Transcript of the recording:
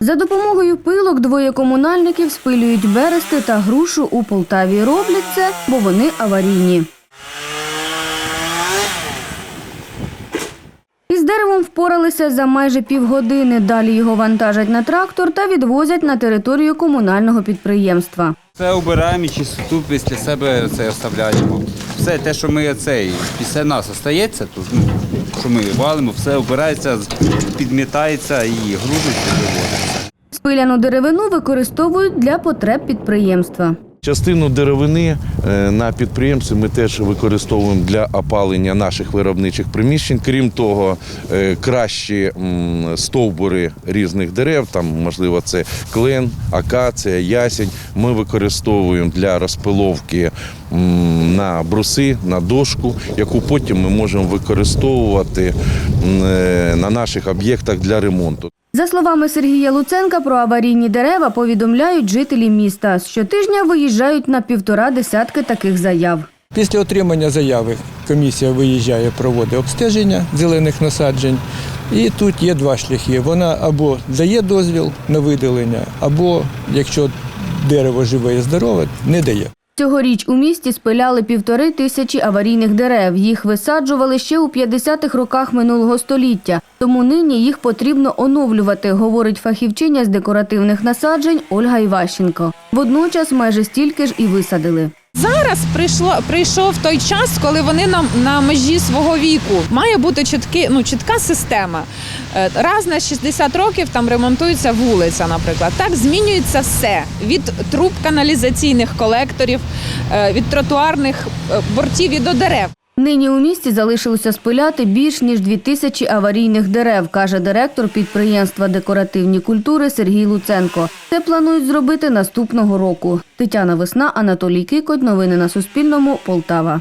За допомогою пилок двоє комунальників спилюють берести та грушу у Полтаві. Роблять це, бо вони аварійні. Із деревом впоралися за майже півгодини. Далі його вантажать на трактор та відвозять на територію комунального підприємства. Все обираємо і чистоту після себе це оставляємо. Все те, що ми цей, після нас остається тут, ну, що ми валимо, все обирається, підмітається і грузиться, і. Спиляну деревину використовують для потреб підприємства. Частину деревини е, на підприємстві ми теж використовуємо для опалення наших виробничих приміщень. Крім того, е, кращі стовбури різних дерев, там можливо це клен, акація, ясень. Ми використовуємо для розпиловки на бруси, на дошку, яку потім ми можемо використовувати е, на наших об'єктах для ремонту. За словами Сергія Луценка, про аварійні дерева повідомляють жителі міста. Щотижня виїжджають на півтора десятки таких заяв. Після отримання заяви комісія виїжджає, проводить обстеження зелених насаджень. І тут є два шляхи. Вона або дає дозвіл на видалення, або якщо дерево живе і здорове, не дає. Цьогоріч у місті спиляли півтори тисячі аварійних дерев. Їх висаджували ще у 50-х роках минулого століття. Тому нині їх потрібно оновлювати, говорить фахівчиня з декоративних насаджень Ольга Іващенко. Водночас майже стільки ж і висадили. Зараз прийшло прийшов той час, коли вони на, на межі свого віку. Має бути чітки, ну чітка система. Е, Раз на 60 років там ремонтується вулиця, наприклад. Так змінюється все від труб каналізаційних колекторів, е, від тротуарних е, бортів і до дерев. Нині у місті залишилося спиляти більш ніж дві тисячі аварійних дерев, каже директор підприємства декоративні культури Сергій Луценко. Це планують зробити наступного року. Тетяна Весна, Анатолій Кикоть. Новини на Суспільному. Полтава.